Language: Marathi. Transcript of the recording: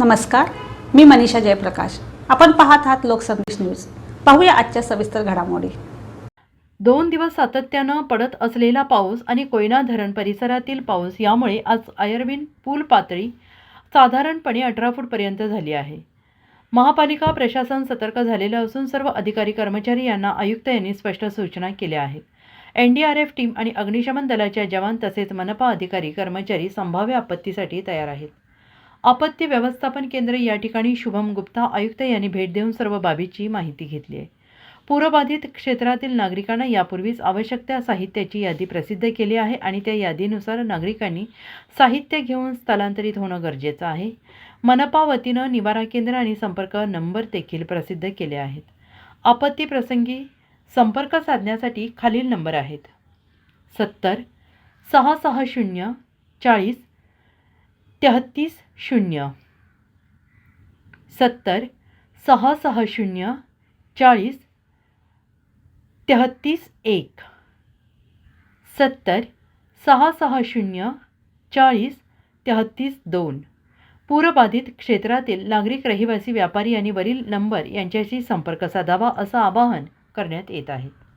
नमस्कार मी मनीषा जयप्रकाश. आपण पाहत आहात लोकसंदेश न्यूज. पाहूया आजच्या सविस्तर घडामोडी. दोन दिवस सातत्यानं पडत असलेला पाऊस आणि कोयना धरण परिसरातील पाऊस यामुळे आज आयर्विन पूल पातळी साधारणपणे अठरा फूटपर्यंत झाली आहे. महापालिका प्रशासन सतर्क झालेलं असून सर्व अधिकारी कर्मचारी यांना आयुक्त यांनी स्पष्ट सूचना केल्या आहेत. N D R F team आणि अग्निशमन दलाच्या जवान तसेच मनपा अधिकारी कर्मचारी संभाव्य आपत्तीसाठी तयार आहेत. आपत्ती व्यवस्थापन केंद्र या ठिकाणी शुभम गुप्ता आयुक्त यांनी भेट देऊन सर्व बाबीची माहिती घेतली आहे. पूरबाधित क्षेत्रातील नागरिकांना यापूर्वीच आवश्यक त्या साहित्याची यादी प्रसिद्ध केली आहे आणि त्या यादीनुसार नागरिकांनी साहित्य घेऊन स्थलांतरित होणं गरजेचं आहे. मनपा वतीनं निवारा केंद्र आणि संपर्क नंबर देखील प्रसिद्ध केले आहेत. आपत्ती प्रसंगी संपर्क साधण्यासाठी खालील नंबर आहेत. सत्तर सहा सहा शून्य चाळीस तेहत्तीस शून्य. सत्तर सहा सहा शून्य चाळीस तेहत्तीस एक. सत्तर सहा सहा शून्य चाळीस तेहत्तीस दोन. पूरबाधित क्षेत्रातील नागरिक रहिवासी व्यापारी आणि वरील नंबर यांच्याशी संपर्क साधावा असं आवाहन करण्यात येत आहे.